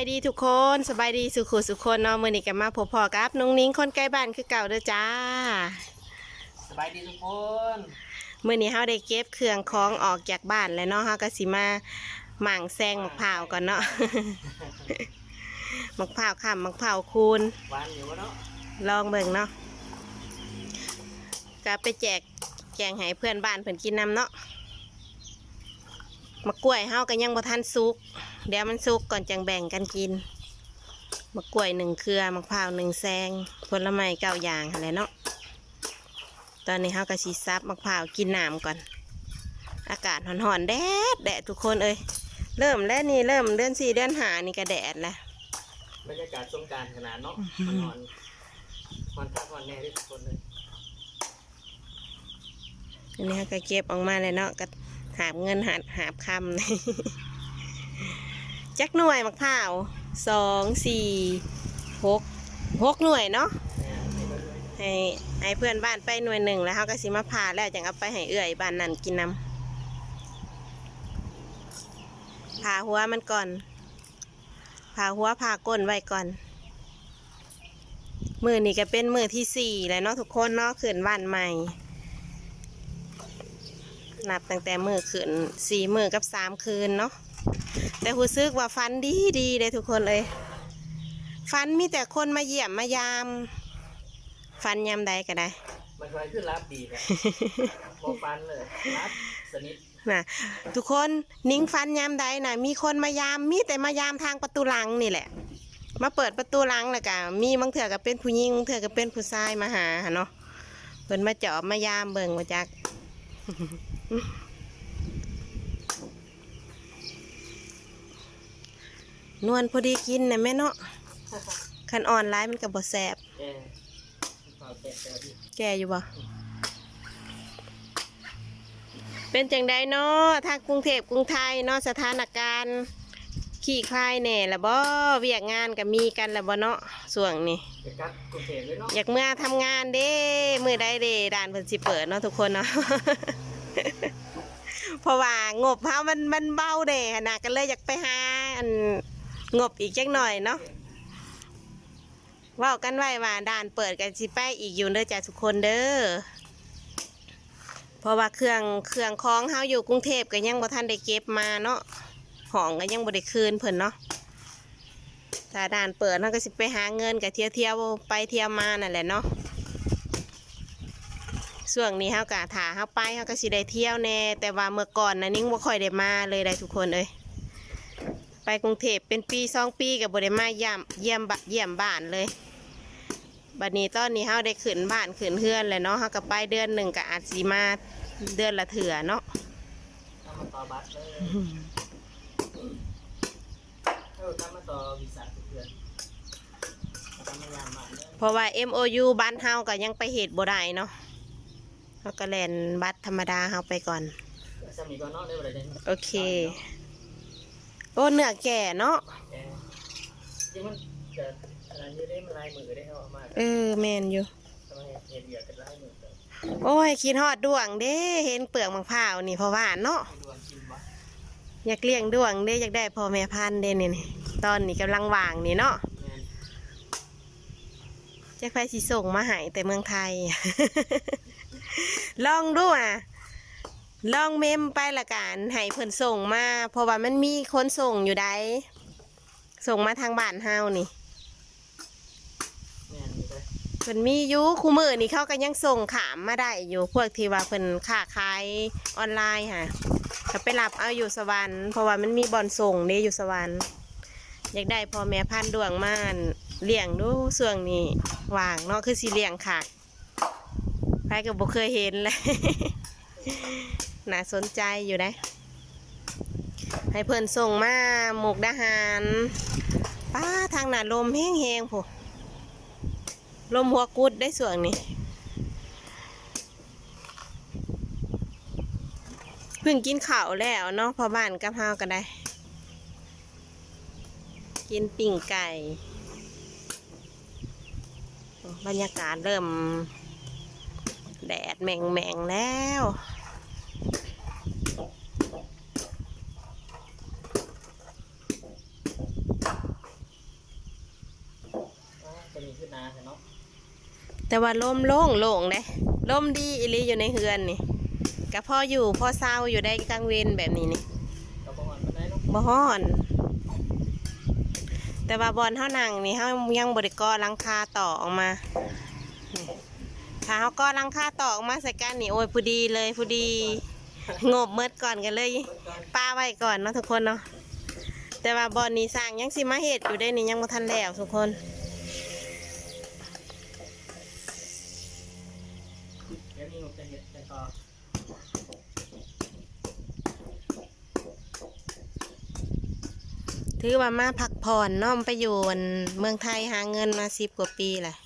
สบายดีทุกคนสบายดีสุขุสุขคนเนาะมื้อนี้ก็มาพบพอกับน้องนิ้งคนใกล้บ้านคือเก่าเด้อจ้าสบายดีทุกคนมื้อนี้เฮาได้เก็บเครื่องของออกจากบ้านแล้วเนาะเฮาก็สิมาหมั่งแซงมะพร้าวก่อนเนาะมะพร้าวค่ำมะพร้าวคูณหวานอยู่วะเนาะลองเบิ่งเนาะก็ไปแจกแจงให้เพื่อนบ้านเพิ่นกินนำเนาะมะกล้วยเฮาก็ยังบ่ทันสุก เดี๋ยวมันสุกก่อนจังแบ่งกันกินมะกล้วยหนึ่งเครือมะพร้าวหนึ่งแซงผลไม้เก้าอย่างอะไรเนาะตอนนี้เฮาก็สิซับมะพร้าวกินน้ำก่อน อากาศร้อนๆแดดแดดทุกคนเอ้ยเริ่มแล้วนี่เริ่มเดือนสี่เดือนหานี่ก็แดดแล้วบรรยากาศสงกรารขนาดเนาะมันนอนนอนทักนอนแน่ที่ทุกคนเลยอันนี้ก็เก็บออกมาเลยเนาะก็หาบเงินหาหาบคำ จักหน่วยมะพร้าวสองสี่หกหกหน่วยเนาะไม่เลยให้ให้เพื่อนบ้านไปหน่วยหนึ่งแล้วเขาก็สิมาผ่าแล้วจังเอาไปให้เอื่อยบ้านนั่นกินน้ำผ่าหัวมันก่อนผ่าหัวผ่าก้นไว้ก่อน มือนี่ก็เป็นมือที่สี่แล้วเนาะทุกคนเนาะขืนวันใหม่นับตั้งแต่มือขืนสี่มือกับสามคืนเนาะ แต่หูซึกว่าฟันดีดีเลยทุกคนเลยฟันมีแต่คนมาเยี่ยมมายาม ฟันยามใดก็ได้ มันคอยขึ้นรับดีเลยโมฟันเลยรับสนิทนะทุกคนนิ่งฟันยามใดนะมีคนมายามมีแต่มายามทางประตูหลังนี่แหละ มาเปิดประตูหลังแล้วก็มีบางเถื่อก็เป็นผู้หญิงบางเถื่อก็เป็นผู้ชายมาหาหั่นเนาะเพิ่นมาเจาะมายามเบิ่งมาจัก นวลพอดีกินนะแม่เนาะคันอ่อนร้ายมันก็บ่แสบแกขอแตะแต่ดีแกอยู่บ่เป็นจังไดเนาะทางกรุงเทพกรุงไทยเนาะสถานการณ์ขี้คลายแหน่ละบ่เวียกงานก็มีกันละบ่เนาะส่วงนี้ไปกัดกรุงเทพเลยเนาะอยากเมื่อทำงานเด้มือใดเด้ด่านเพิ่นสิเปิดเนาะทุกคนเนาะ เพราะว่างบเฮามันมันเบาเด้หั่นนะก็เลยอยากไปหาอัน งบอีกจักหน่อยเนาะว้ากันไว้ว่าด่านเปิดกันสิไปอีกอยู่เด้อจ้ะทุกคนเด้อเพราะว่าเครื่องเครื่องของเฮาอยู่กรุงเทพก็ยังบ่ทันได้เก็บมาเนาะของก็ยังบ่ได้คืนเพิ่นเนาะถ้าด่านเปิดเราก็สิไปหาเงินกับเที่ยวเที่ยวไปเที่ยวมานั่นแหละเนาะส่วงนี้เฮากะถาเฮาไปเฮาก็สิได้เที่ยวแน่แต่ว่าเมื่อก่อนนะนิ่งบ่ค่อยได้มาเลยได้ทุกคนเอ้ย ไปกรุงเทพเป็นปีสองปีกับบ่ได้มาเยี่ยมเยี่ยมบะเยี่ยมบ้านเลยบัดนี้ตอนนี้เฮาได้ขึ้นบ้านขึ้นเฮือนแล้วเนาะเฮาก็ไปเดือนหนึ่งก็อาจสิมาเดือนละเถื่อเนาะทำมาต่อบัตรเลยเออทำมาต่อวีซ่าทุกเดือนทำมายามมาเลยเพราะว่า MOU บ้านเฮาก็ยังไปเหตุบ่ได้เนาะเฮาก็แล่นบัตรธรรมดาเฮาไปก่อนสามีก็นอกได้บ่ได้เลยโอเค โอ้เนื้อแก่เนาะแกจริงมันจะอะไรที่ได้มันลายมือได้เข้ามาเออแมนอยู่ทำไมเห็นเดียวกันลายมือเกิดโอ้ยคิดฮอดดวงเด้เห็นเปลือกมะพร้าวนี่เพราะว่าเนาะให้ดวงกินวะอยากเลี้ยงดวงเด้อยากได้พ่อแม่พันธุ์เด้นี่นี่ตอนนี้กำลังว่างนี่เนาะแม่นจะไปสิส่งมาให้แต่เมืองไทย ลองดูอะ ลองเมมไปละกันให้เพิ่นส่งมา เพราะว่ามันมีคนส่งอยู่ได้ส่งมาทางบ้านเฮานี่แม่นอยู่เลยเพิ่นมีอยู่คู่มือนี่เขาก็ยังส่งขามมาได้อยู่พวกที่ว่าเพิ่นค้าขายออนไลน์ค่ะก็ไปรับเอาอยู่สวรรค์เพราะว่ามันมีบอนส่งเด้อยู่สวรรค์อยากได้พ่อแม่พันธุ์ดวงม่านเลี้ยงดูส่วงนี้ว่างเนาะคือสิเลี้ยงค่ะใครก็บ่เคยเห็นเลย น่าสนใจอยู่นะให้เพิ่อนส่งมาหมกดาหารป้าทางหนาลมแห้งๆผู้ลมหัวกุดได้ส่วนนี้เพิ่งกินข้าวแล้วเนาะพอบ้านกับเฮาก็ได้ กินปิ่งไก่ บรรยากาศเริ่ม แดดแมงแมงแล้วแต่ว่าลมโล่งโล่งเลยลมดีอิลีอยู่ในเฮือนนี่กับพ่ออยู่พ่อเศร้าอยู่ได้กลางเวนแบบนี้นี่บ่ฮ้อน แต่ว่าบอลเท่านั่งนี่เฮายังบริกรลังคาต่อออกมา ถ้าเฮาก็ลังค่าต่อออกมาใส่กันนี่โอ้ยพอดีเลยพอดี งบเมิดก่อนกันเลยป้าไว้ก่อนเนาะทุกคนเนาะแต่ว่าบอลนี้สร้างยังสิมาเหตุอยู่ได้นี่ยังบ่ทันแล้วทุกคนถือว่ามาพักผ่อนเนาะไปอยู่อั่นเมืองไทยหาเงินมาสิบกว่าปีแหละ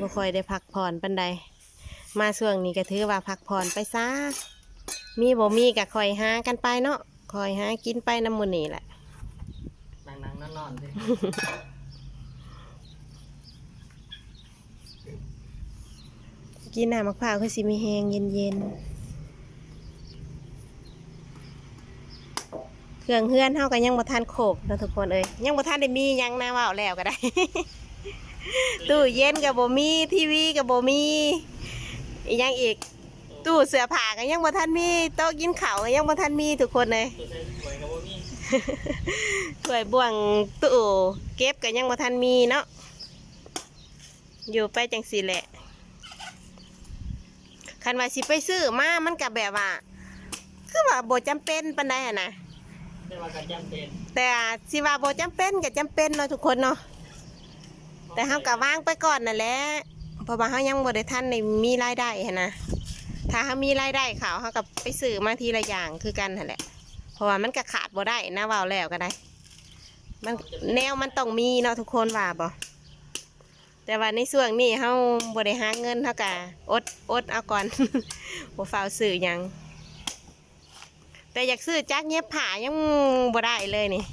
บ่ค่อยได้พักผ่อนปันใด มาช่วงนี้ก็ถือว่าพักผ่อนไปซะมีบ่มีก็คอยหากันไปเนาะคอยหากินไปน้ำมันนี่แหละ นั่งนั่งนอนนอนเลยกินน้ำมะพร้าวคือสิมีแหงเย็นๆเครื่องเฮือนเฮาก็ยังบ่ทันโขบเนาะทุกคนเอ้ยยังบ่ทันได้มีหยังนะเว้าแล้วก็ได้ ตู้เย็นก็บ่มีทีวีก็บ่มีอีหยังอีก ตู้เสื้อผ้าก็ยังบ่ทันมีโต๊ะกินข้าวก็ยังบ่ทันมีทุกคนเลยตัวใส่สวยกับว่ามีถ้วยบ่วงตู้เก็บก็ยังบ่ทันมีเนาะอยู่ไปจังสี่แหละคันว่าสิไปซื้อมามันก็แบบว่า คือว่าบ่จำเป็นปานใดอะนะแต่ว่าการจำเป็นแต่สิว่าบ่จำเป็นก็จำเป็นเนาะทุกคนเนาะ แต่เฮาก็วางไปก่อนนั่นแหละเพราะว่าเฮายังบ่ได้ทันได้มีรายได้หั้นนะถ้าเฮามีรายได้เขาเฮาก็ไปซื้อมาทีละอย่างคือกันนั่นแหละ เพราะว่ามันก็ขาดบ่ได้นะว้าวแล้วก็ได้ มันแนวมันต้องมีเนาะทุกคนว่าบ่แต่ว่าในช่วงนี้เฮาบ่ได้หาเงินเฮาก็อดอดเอาก่อน บ่ฟ้าวซื้อหยังแต่อยากซื้อจักเย็บผ้ายังบ่ได้เลยนี่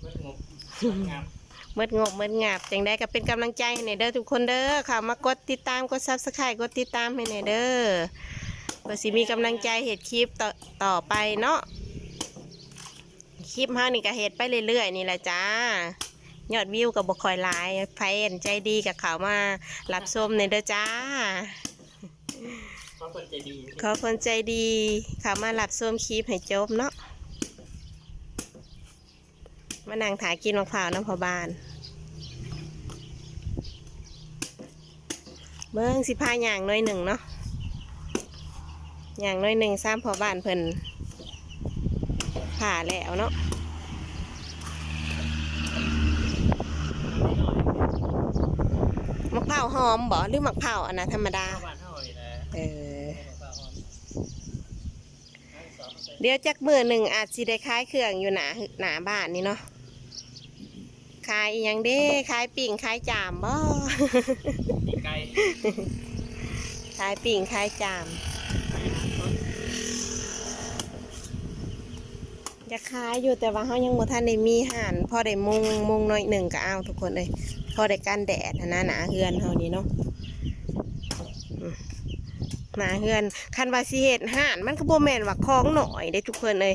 เมื่องบงาม เมิดงบเมิดงาบจังได้ก็เป็นกำลังใจให้ในเด้อทุกคนเด้อค่ะ มากดติดตามกดซับสไครต์กดติดตามให้ในเด้อเพื่อสิมีกำลังใจเห็ดคลิปต่อต่อไปเนาะคลิปเฮานี่ก็เห็ดไปเรื่อยๆนี่แหละจ้ายอดวิวกับบคอยหลายไฟเอ็นใจดีกับเขามารับชมในเด้อจ้า เพราะคนใจดี ขอคนใจดีเขามารับชมคลิปให้จบเนาะ มานั่งถ่ายกินมะพร้าวน้ำพอบ้านเบิ้งสิพาอย่างน้อยหนึ่งเนาะอย่างน้อยหนึ่งซ้ำพอบ้านเพิ่นผ่าแล้วเนาะมะพร้าวหอมบ่หรือมะพร้าวอันนะธรรมดาข้าวบ้านเท่าไหร่นะเออ ข้าวหอมอันสองใส่ เดี๋ยวจักมือหนึ่งอาจสิได้ขายเครื่องอยู่หนาหนาบ้านนี่เนาะขายอหยังเด้ขายปิ่งขายจามบ่ตีไก่ขายปิ่งขายจามจะขายอยู่แต่ว่าเขายังบ่ทันได้มีห่านพอได้มุงมุงหน่อยหนึ่งก็เอาทุกคนเลยพอได้กันแดดหั้นนะหนาเฮือนเฮานี่เนาะอืม หนาเฮือนคันว่าสิเฮ็ดห่านมันก็บ่แม่นว่าของหน่อยได้ทุกคนเลย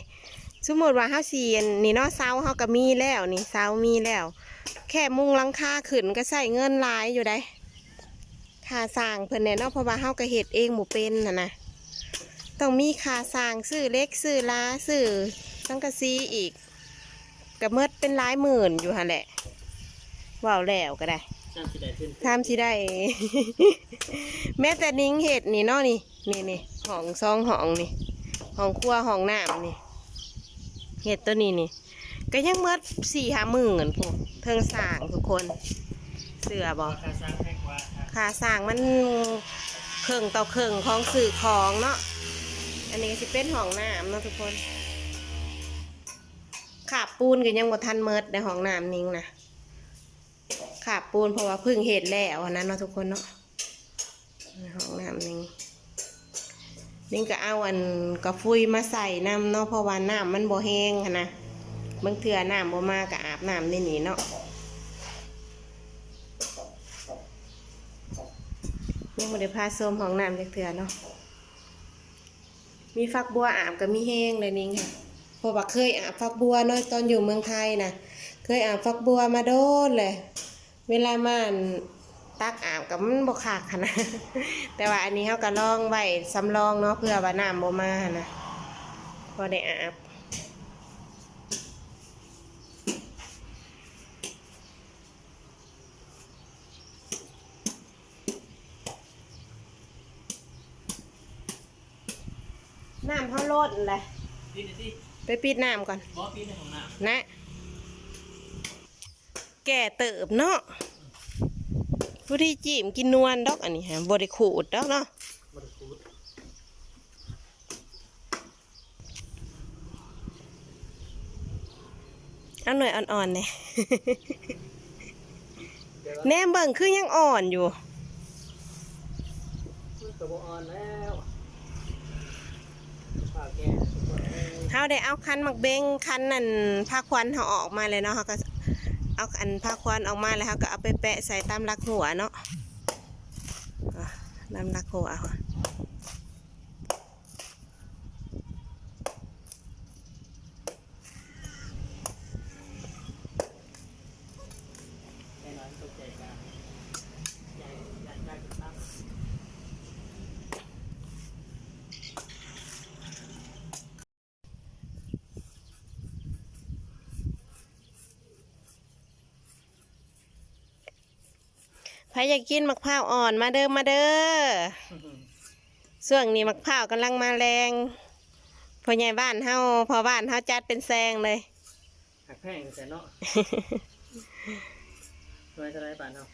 สมมติว่าเฮาสิอันนี่เนาะเสาเฮาก็มีแล้วนี่เสามีแล้ว แค่มุงหลังคาขึ้นก็ใส่เงินหลายอยู่ได้ค่าสร้างเพิ่นแน่เนาะเพราะว่าเฮาก็เฮ็ดเองบ่เป็นน่ะนะต้องมีค่าสร้างซื้อเล็กซื้อลาซื้อสังกะซีอีกกระเมิดเป็นหลายหมื่นอยู่ฮะแหละว่าวแล้วก็ได้ น้ำสีแดงขึ้นทำสิได้ แม้แต่นิ้งเห็ดนี่เนาะนี่นี่นี่ห้องซองห้องนี่ห้องครัวห้องน้ำนี่เห็ดตัวนี้นี่ ก็ยังเมิดสี่ห้าหมื่นพวกเทิงสร้างทุกคน เสือบอกราคาสร้างแพงกว่าครับค่าสร้างมันเครื่องต่อเครื่องของสื่อของเนาะอันนี้ก็สิเป็นห้องน้ำเนาะทุกคนขาบปูนก็ยังบ่ทันเมิดในห้องน้ำนิ่งนะ ขาบปูนเพราะว่าพึ่งเห็ดแล้วนั้นเนาะทุกคนเนาะห้องน้ำนิ่งนิ่งก็เอาอันกระฟุยมาใส่น้ำเนาะเพราะว่าน้ำมันบ่แห้งนะบางเถื่อน้ำบ่มากก็อาบน้ำในนี่เนาะยังไม่ได้พาส้มของน้ำจากเถื่อเนาะมีฟักบัวอาบกับมีแห้งเลยนิ่งค่ะเพราะว่าเคยอาบฟักบัวเนาะตอนอยู่เมืองไทยนะเคยอาบฟักบัวมาโดนเลย เวลามันตักอาบกับมันบกขากหั้นนะแต่ว่าอันนี้เขาก็ลองไว้สำรองเนาะเพื่อว่าน้ำบ่มาหั้นนะพอได้อาบน้ำเขาโลดเลยปีนดิไปปิดน้ำก่อนบอปีนในของน้ำนะ แก่เติบเนาะผู้ที่จีมกินนวลดอกอันนี้ฮะบริขูดดอกเนาะบริคูดเอาหน่อยอ่อนๆเนี่ยเดี๋ยวแหนมเบิ่งคือยังอ่อนอยู่กระบอกอ่อนแล้วฝากแกทุกคนเอ้ยเฮาได้เอาคันหมักเบงคันนั่นผ้าควันเขาออกมาเลยเนาะเขาก็ เอาอันผ้าควันออกมาแล้วก็เอาไปแปะใส่ตามรักหัวเนาะอะตามรักหัวเอา แน่นอนตกใจกันใหญ่ใหญ่ใหญ่ขึ้นน้ำ ใครอยากกินมะพร้าวอ่อนมาเด้อมาเด้อช่วงนี้มะพร้าวกำลังมาแรงพ่อใหญ่บ้านเฮาพอบ้านเฮาจัดเป็นแซงเลยหักแพงแต่เนาะรวยเท่าไรบาทเนาะ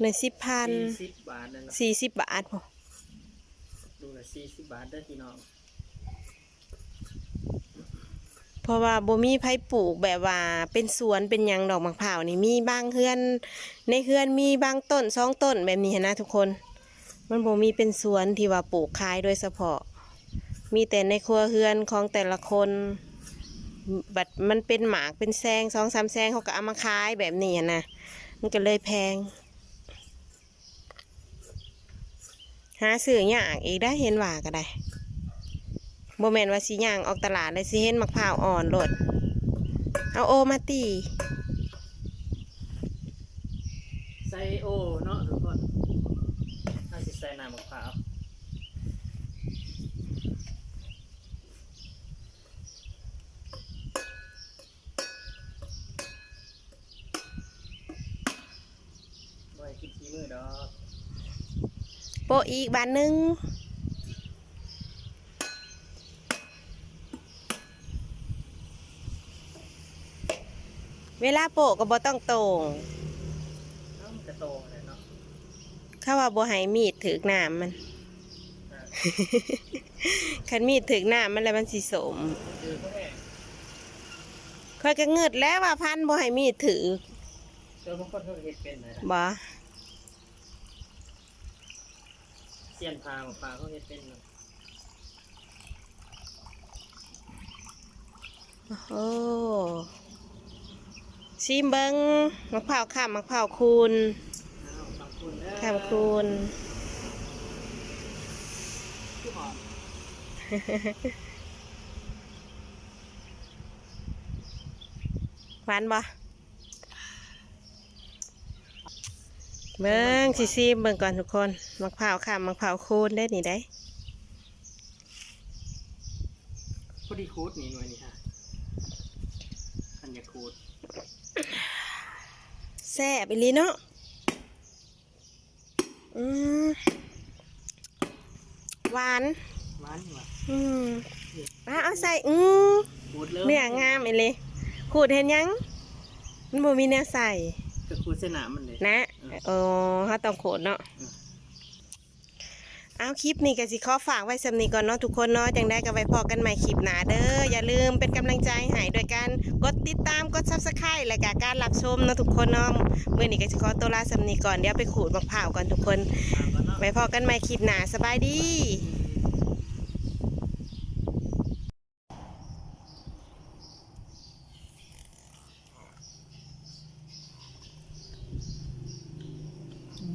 หนึ่งสิบพันสี่สิบบาทนั่นเนาะสี่สิบบาทพอดูละสี่สิบบาทเด้อพี่น้อง เพ ราะว่าบ่มีไผปลูกแบบว่าเป็นสวนเป็นหยังดอกมะพร้าวนี่มีบางเฮือน ในเฮือนมีบางต้นสองต้นแบบนี้นะทุกคน มันบ่มีเป็นสวนที่ว่าปลูกขายโดยเฉพาะ มีแต่ในครัวเฮือนของแต่ละคน บัดมันเป็นหมากเป็นแซงสองสามแซงเขาก็เอามาขายแบบนี้นนะมันก็เลยแพง หาซื้อยากอีกได้เห็นว่าก็ได้ โมเมนว่าสิย่างออกตลาดเลยสิเห็นมะพร้าวอ่อนโลด เอาโอมาตีไซโอเนาะทุกคนน่าสิใส่น้ำมะพร้าวบ่ให้กินขี้มือดอกโปะอีกบานหนึง เวลาโปะก็บ่ต้องโตงเอ้ามันจะโตเลยเนาะเข้าว่าบ่ให้มีดถือกน้ำมันอ่าคันมีดถือกน้ำมันแล้วมันสิสมคือพวกแม่ค่อยก็เงิดแล้วว่าพันบ่ให้มีดถือเจอบางคนเขาก็เห็ดเป็นเลยนะบ่เสียนพามะพร้าวเขาเห็ดเป็นเนาะโอ้ ชิมเบิงมะพร้าวข้ามมะพร้าวคูณข้ามคูณหวานบ่เบิ่งสิซีมเบิ่งก่อนทุกคนมะพร้าวข้ามมะพร้าวคูณได้นี่ได้พอดีคูดนี่หน่วยนี่ฮะอันยาคูด แซ่บอีหลีเนาะอืมหวานหวานอยู่ว่ะอืมอะเอาใส่อืมคูดเลยเนื้องามอีหลีขูดเห็นยัง มันบ่มีแนวใส่ก็คูดเส้นหนามันเลยนะโอ้เขาต้องขูดเนาะอืม เอาคลิปนี้ก็สิขอฝากไว้สำนีก่อนเนาะทุกคนเนาะจังได้ก็ไว้พอกันใหม่คลิปหนาเด้ออย่าลืมเป็นกำลังใจให้โดยการกดติดตามกดซับสไครต์และก็การรับชมเนาะทุกคนเนาะมื่อนี้ก็สิขอตัวลาสำนีก่อนเดี๋ยวไปขูดมะพร้าวก่อนทุกคน ไว้พอกันใหม่คลิปหนาสบายดี